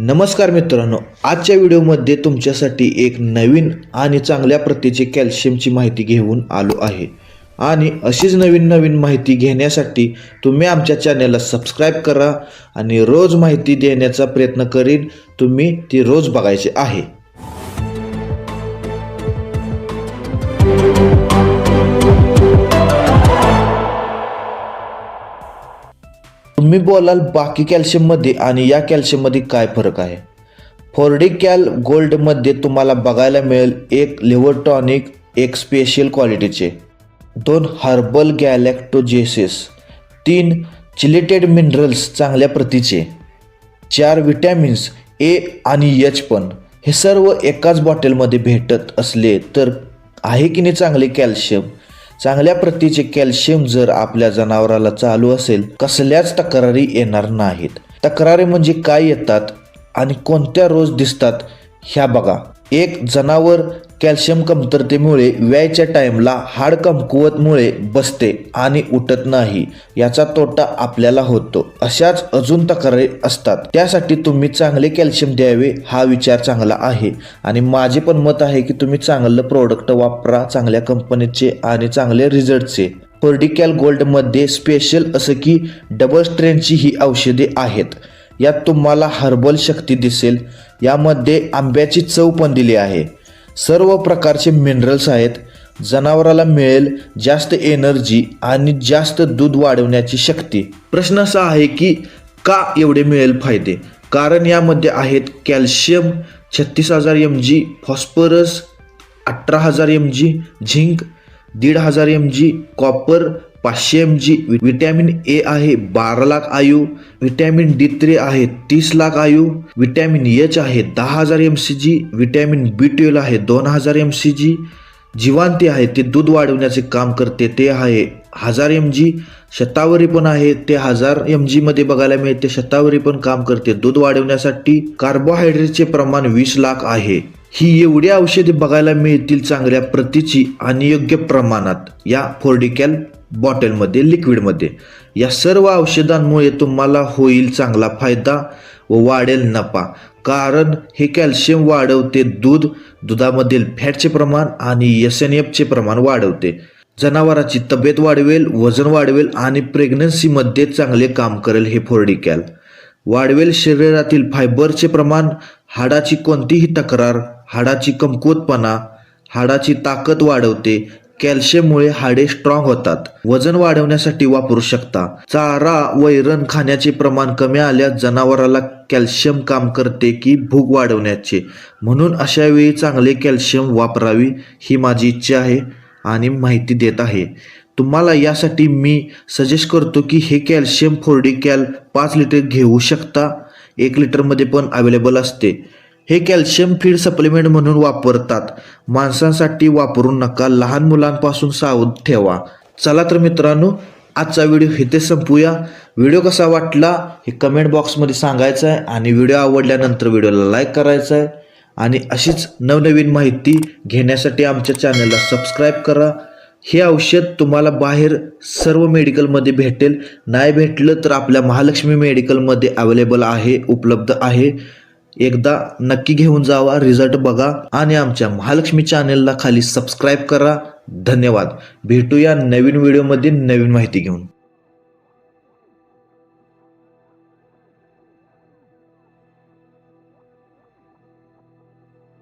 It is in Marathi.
नमस्कार मित्रांनो आजच्या व्हिडिओमध्ये तुमच्यासाठी एक नवीन आणि चांगल्या प्रतीची कॅल्शियमची माहिती घेऊन आलो आहे. आणि अशीच नवीन नवीन माहिती घेण्यासाठी तुम्ही आमच्या चॅनलला सबस्क्राईब करा आणि रोज माहिती देण्याचा प्रयत्न करीन तुम्ही ती रोज बघायची आहे. तुम्ही बोलाल बाकी कॅल्शियममध्ये आणि या कॅल्शियममध्ये काय फरक आहे? फोर्डिकॅल गोल्डमध्ये तुम्हाला बघायला मिळेल एक लिव्हर टॉनिक एक स्पेशल क्वालिटीचे. दोन हर्बल गॅलॅक्टोजेसिस. तीन चिलेटेड मिनरल्स चांगल्या प्रतीचे. चार विटॅमिन्स ए आणि एच पण. हे सर्व एकाच बॉटलमध्ये भेटत असले तर आहे की नाही चांगले कॅल्शियम? चांगल्या प्रतीचे कॅल्शियम जर आपल्या जनावराला चालू असेल कसल्याच तक्रारी येणार नाहीत. तक्रारी म्हणजे काय येतात आणि कोणत्या रोज दिसतात ह्या बघा. एक जनावर कॅल्शियम कमतरतेमुळे व्यायच्या टाईमला हाड कमकुवतमुळे बसते आणि उठत नाही. याचा तोटा आपल्याला होतो. अशाच अजून तक्रारी असतात. त्यासाठी तुम्ही चांगले कॅल्शियम द्यावे हा विचार चांगला आहे. आणि माझे पण मत आहे की तुम्ही चांगलं प्रोडक्ट वापरा चांगल्या कंपनीचे आणि चांगले रिझल्टचे पर्डिकॅल गोल्डमध्ये स्पेशल असं की डबल स्ट्रेनची ही औषधे आहेत. यात तुम्हाला हर्बल शक्ती दिसेल. यामध्ये आंब्याची चव पण दिली आहे. सर्व प्रकारचे मिनरल्स आहेत. जनावराला मिळेल जास्त एनर्जी आणि जास्त दूध वाढवण्याची शक्ती. प्रश्न असा आहे की का एवढे मिळेल फायदे? कारण यामध्ये आहेत कॅल्शियम छत्तीस हजार एम जी फॉस्फरस अठरा हजार एम जी झिंक दीड हजार एम जी कॉपर पाचशे एम जी विटॅमिन ए आहे बारा लाख आयु विटॅमिन डी थ्री आहे तीस लाख आयु विटॅमिन एच आहे दहा हजार m c g vitamin B twelve आहे दोन हजार एम सी जी जीवांती आहे ते दूध वाढवण्याचे काम करते ते आहे हजार एम जी शतावरी पण आहे ते हजार एम जी मध्ये बघायला मिळते शतावरी पण काम करते दूध वाढवण्यासाठी कार्बोहायड्रेटचे प्रमाण वीस लाख आहे. ही एवढी औषधे बघायला मिळतील चांगल्या प्रतीची आणि योग्य प्रमाणात या फोर्डिकॅल बॉटलमध्ये लिक्विडमध्ये. या सर्व औषधांमुळे तुम्हाला होईल चांगला फायदा व वाढेल नफा. कारण हे कॅल्शियम वाढवते दूध दुधामधील फॅटचे प्रमाण आणि एस एन एफचे प्रमाण वाढवते. जनावराची तब्येत वाढवेल वजन वाढवेल आणि प्रेग्नन्सीमध्ये चांगले काम करेल हे फोर्डिकॅल. वाढवेल शरीरातील फायबरचे प्रमाण हाडाची कोणतीही तक्रार हाडाची कमकुवतपणा हाडाची ताकद वाढवते कॅल्शियममुळे हाडे स्ट्रॉंग होतात. वजन वाढवण्यासाठी वापरू शकता. चारा वैरण खाण्याचे प्रमाण कमी आल्यास जनावराला कॅल्शियम काम करते की भूक वाढवण्याचे. म्हणून अशा वेळी चांगले कॅल्शियम वापरावी ही माझी इच्छा आहे आणि माहिती देत आहे. तुम्हाला यासाठी मी सजेस्ट करतो की हे कॅल्शियम फोर्डी कॅल पाच लिटर घेऊ शकता. एक लिटरमध्ये पण अवेलेबल असते. हे कॅल्शियम फीड सप्लिमेंट म्हणून वापरतात. माणसांसाठी वापरू नका. लहान मुलांपासून सावध ठेवा. चला तर मित्रांनो आजचा व्हिडिओ इथे संपूया. व्हिडिओ कसा वाटला हे कमेंट बॉक्समध्ये सांगायचं आहे आणि व्हिडिओ आवडल्यानंतर व्हिडिओला लाईक करायचं आहे आणि अशीच नवनवीन माहिती घेण्यासाठी आमच्या चॅनलला सबस्क्राईब करा. हे औषध तुम्हाला बाहेर सर्व मेडिकलमध्ये भेटेल. नाही भेटलं तर आपल्या महालक्ष्मी मेडिकलमध्ये अवेलेबल आहे उपलब्ध आहे. एकदा नक्की घेऊन जावा रिझल्ट बघा आणि आमच्या महालक्ष्मी चॅनेलला खाली सबस्क्राईब करा. धन्यवाद. भेटूया नवीन व्हिडिओमध्ये नवीन माहिती घेऊन.